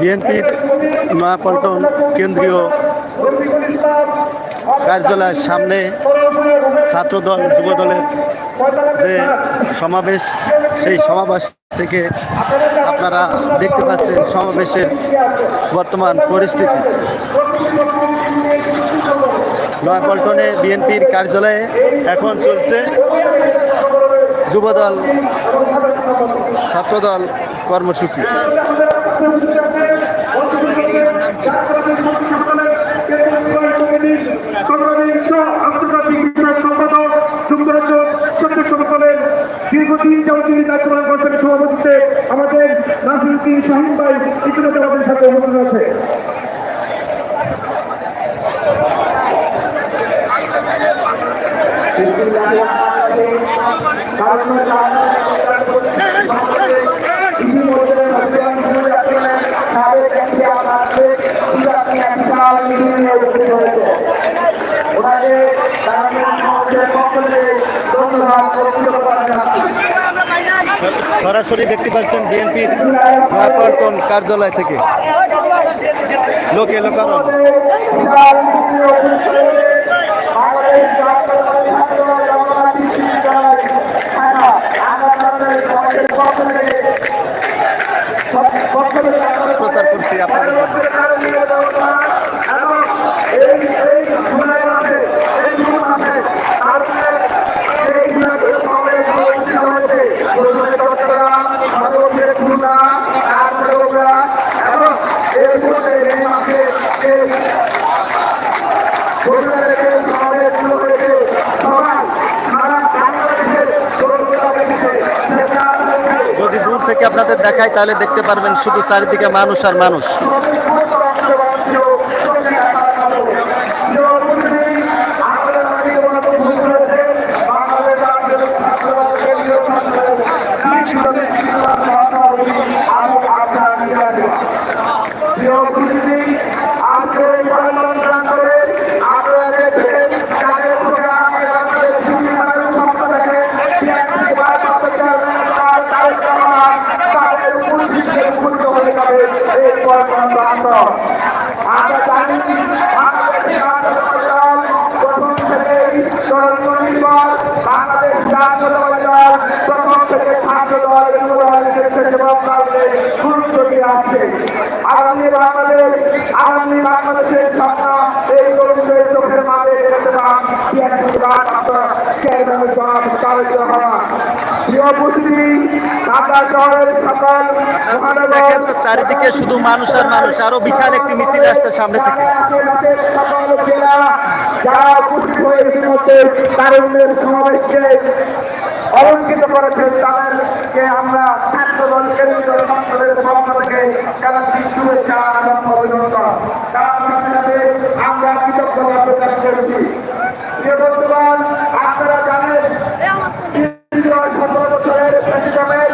বিএনপির নয়াপল্টন কেন্দ্রীয় কার্যালয়ের সামনে ছাত্রদল, যুবদলের যে সমাবেশ, সেই সমাবেশ থেকে আপনারা দেখতে পাচ্ছেন সমাবেশের বর্তমান পরিস্থিতি। নয়াপল্টনে বিএনপির কার্যালয়ে এখন চলছে যুবদল, ছাত্রদল কর্মসূচি। আমাদের নাসিরুদ্দিন শাহিন ভাই আমাদের সাথে উপস্থিত আছে। সরাসরি দেখতে পাচ্ছেন বিএনপির নয়াপল্টন কার্যালয় থেকে। লোকে প্রচার করছি আপনাদের যদি দূর থেকে আপনাদের দেখায় তাহলে দেখতে পারবেন শুধু চারিদিকে মানুষ আর মানুষ। আসছে। আগামী বাংলাদেশ আগামী বাংলাদেশের স্বপ্ন এই তরুণদের চোখের মাঝে দেখতে পান চেয়ারম্যানের জবাব প্রিয় বুদ্ধি ঢাকা শহরের সকল দেখেন তো চারিদিকে শুধু মানুষ আর মানুষ আরও বিশাল একটি মিছিল আসছে সামনে থেকে। যারা উপস্থিত হয়ে ইতিমধ্যে তারুণ্যের সমাবেশকে অলঙ্কিত করেছেন তাদেরকে আমরা ছাত্রদল কেন্দ্রীয় সংসদের পক্ষ থেকে জানাচ্ছি শুভেচ্ছা এবং অভিনন্দন তার সাথে আমরা কৃতজ্ঞতা প্রকাশ করছি। প্রিয় বন্ধুগণ আপনারা জানেন দীর্ঘ সতেরো বছরের প্রেসিডেন্টের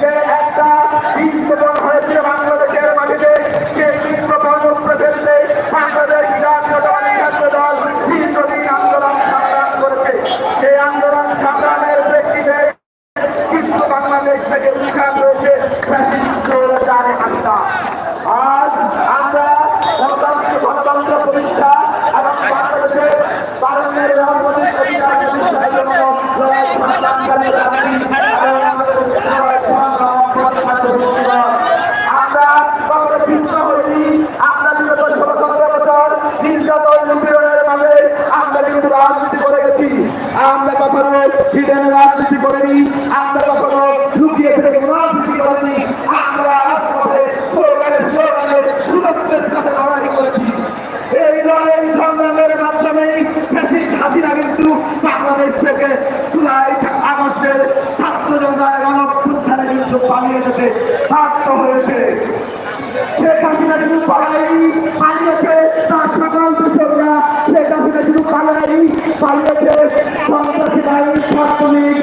যে একটা বিপ্লবন হয়েছে বাংলাদেশের মাটিতে সেই বিপ্লবন প্রেসিডেন্টে বাংলাদেশ জাতীয় দল ছাত্র দল দীর্ঘদিন আন্দোলন সংগ্রাম করেছে সেই আন্দোলন সংগ্রামের প্রেক্ষিতে কিন্তু বাংলাদেশ থেকে উদ্ধার হয়েছে ফ্যাসিস্টদের আস্থা আজ আমরা গণতন্ত্র গণতন্ত্র প্রতিষ্ঠা এবং বাংলাদেশের পালনের রাজনৈতিক অধিকার প্রতিষ্ঠার জন্য লড়াই সংগ্রাম চালিয়ে যাচ্ছি এবং আমাদের লড়াই সংগ্রাম করতে পারব। আমরা কখনো পিছু হইনি আমরা বিগত ষোলো সতেরো বছর নির্যাতন নিপীড়নের মাঝে আমরা কিন্তু রাজনীতি করে গেছি আমরা কখনো হিডেন রাজনীতি করিনি। যেতে বাধ্য হয়েছে। শেখ হাসিনা শুধু পালাই পালিয়েছে তার সকল দূষণরা শেখ হাসিনা শুধু পালাই পালিয়েছে সন্ত্রাসী বাহিনী ছাত্রলীগ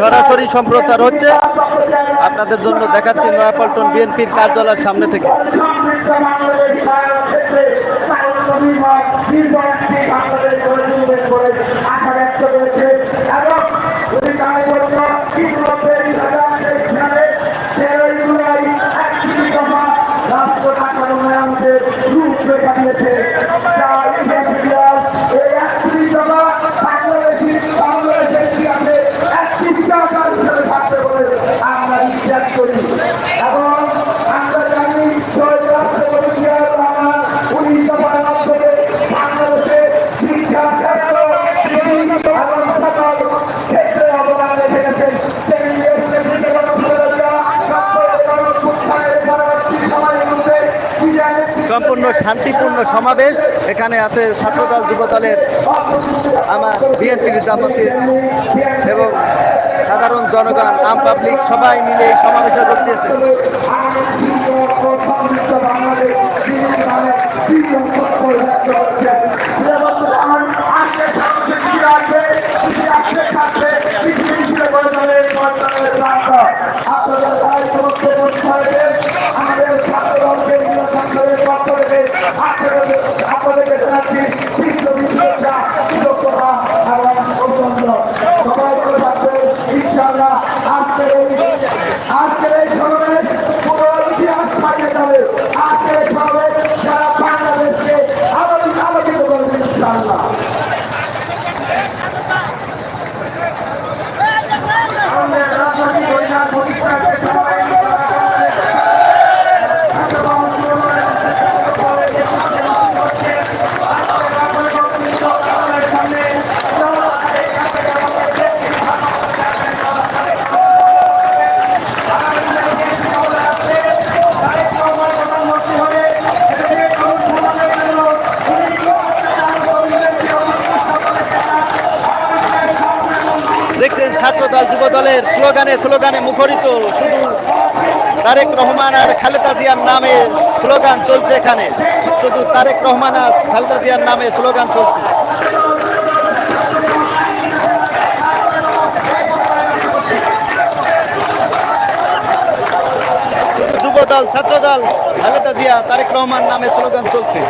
সরাসরি সম্প্রচার হচ্ছে। আপনাদের জন্য দেখাচ্ছি নয়াপল্টন বিএনপির কার্যালয়ের সামনে থেকে। সম্পূর্ণ শান্তিপূর্ণ সমাবেশ এখানে আছে ছাত্রদল যুবদলের আমার বিএনপির জামাতের এবং সাধারণ জনগণ আম পাবলিক সবাই মিলে এই সমাবেশে যোগ দিয়েছে বাংলাদেশ দলের স্লোগানে স্লোগানে মুখরিত শুধু তারেক রহমান আর খালেদা জিয়ার নামে স্লোগান চলছে এখানে। শুধু তারেক রহমান আর খালেদা জিয়ার নামে স্লোগান চলছে। যুবদল ছাত্রদল খালেদা জিয়া, তারেক রহমান নামে স্লোগান চলছে।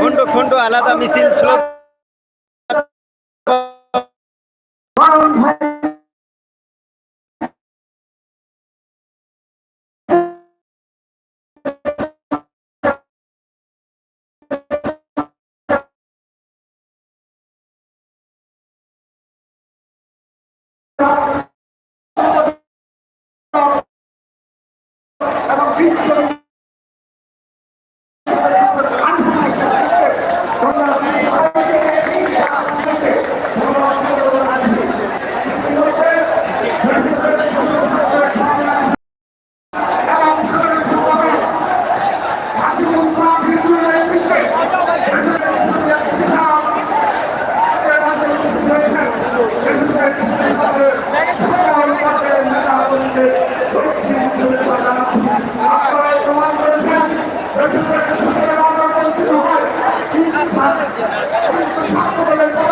খন্ড খন্ড আলাদা মিছিল ছিল Thank you. Thank you. ভালো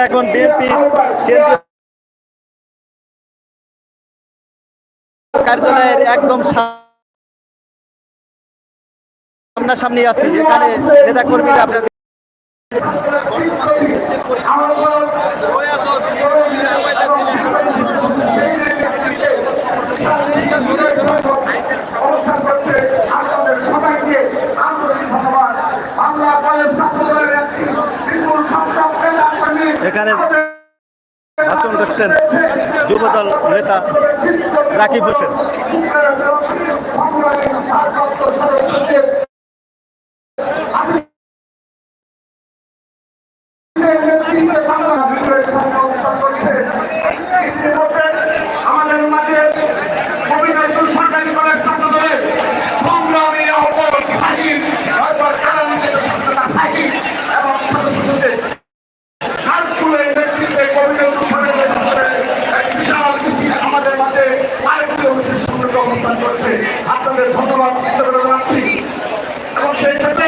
আমরা এখন বিএনপি কার্যালয়ের একদম সামনাসামনি আছি যেখানে নেতা কর্মীরা আপনার এখানে ভাষণ রাখছেন যুবদল নেতা রাকিব হোসেন। ধন্যবাদ জানাচ্ছি। এবং সেই সাথে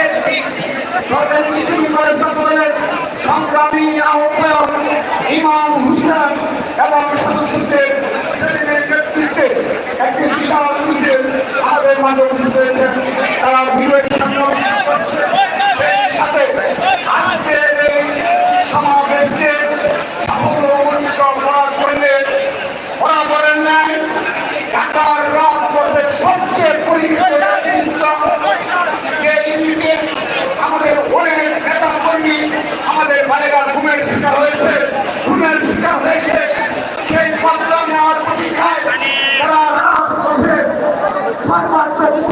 সরকারি নীতি কলেজ ছাত্রদের সংগ্রামী আহ্বায়ক ইমাম হুসেন এবং সদস্যদের নেতৃত্বে তারা ভিডিওর সাথে আজকে সবচেয়ে পরিচিত চিন্তক যে আমাদের অনেক আমাদের বারেরা ঘুমের হয়েছে, ঘুমের শিকার হয়েছে। সেই বদলা নেওয়ার প্রতীক্ষায় তারা রাজপথে সর্বাত্মক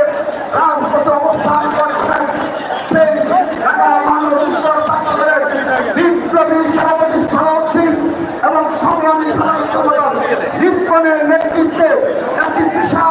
লিপনের নেতৃত্বে একটি বিশাল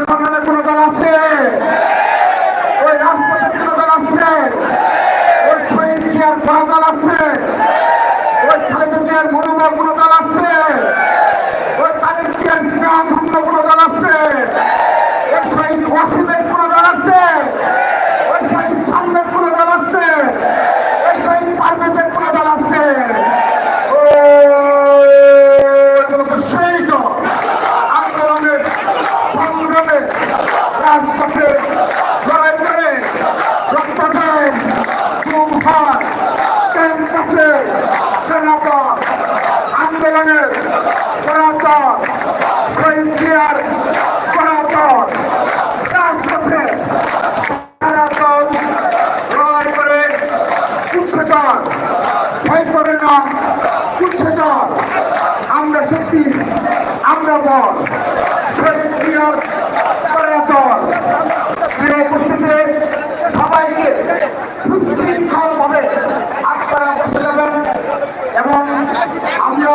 কোনো দল ওই তাদের জিয়ার ইসলাম ধন্য কোনো দল আছে ওই শহীদ ওয়াসিমের কোনো দল আছে ওই শহীদ সামনের কোনো দল আছে ওই শহীদ পারভেজের কোনো দল আছে ও এগুলো তো সেই দল আন্দোলনের সংগ্রামে রাজপথে লড়াই করে রক্ত দেন গুম হয় ক্যাম্পাসে সেনাদল আন্দোলনের সেনাদল শহীদ জিয়ার সেনাদল রাজপথে সেনাদল লড়াই করে উচ্ছেদন ভয় করে না উচ্ছেদন আমরা সত্যি আমরা বল শহীদ জিয়ার সেনাদল এই উপস্থিতিতে সবাইকে সুশৃঙ্খলভাবে আপনারা বসে যাবেন এবং আমরা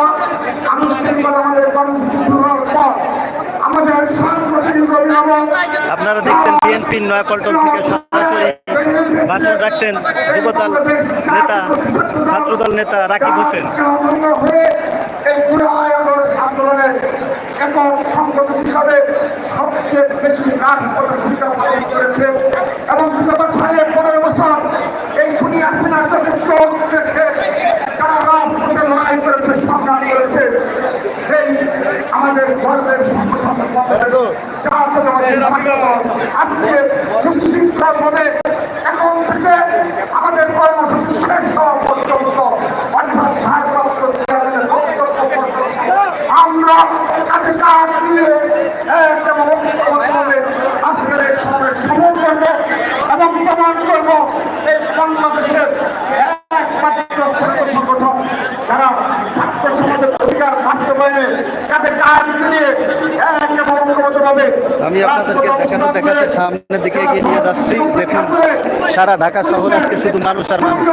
আনুষ্ঠানিকভাবে আমাদের কর্মসূচি শুরু হওয়ার পর আমাদের সাংগঠনিক অভিভাবক আপনারা দেখছেন বিএনপির নয়াপল্টন থেকে সরাসরি ভাষণ রাখছেন যুবদল নেতা, ছাত্রদল নেতা রাকিব হোসেন। সবচেয়ে এবং বছর এই আমাদের গর্বের সংগঠন জাতীয়তাবাদী ছাত্রদল এখন থেকে আমাদের কর্মসূচি শেষ হওয়া পর্যন্ত অর্থাৎ ভারপ্রাপ্ত চেয়ারম্যানের বক্তব্য পর্যন্ত আমরা কাছে কাজ দিয়ে এক এবং ঐক্যবদ্ধভাবে আজকের এই সমাবেশ সফল করব এবং প্রমাণ করব এই বাংলাদেশের একমাত্র ছাত্র সংগঠন যারা ছাত্র সমাজের অধিকার বাস্তবায়নে কাছে কাজ দিয়ে এক এবং ঐক্যবদ্ধভাবে আমি আপনাদেরকে দেখাতে দেখাতে সামনের দিকে এগিয়ে নিয়ে যাচ্ছি। দেখুন, সারা ঢাকা শহর আজকে শুধু মানুষ আর মানুষ।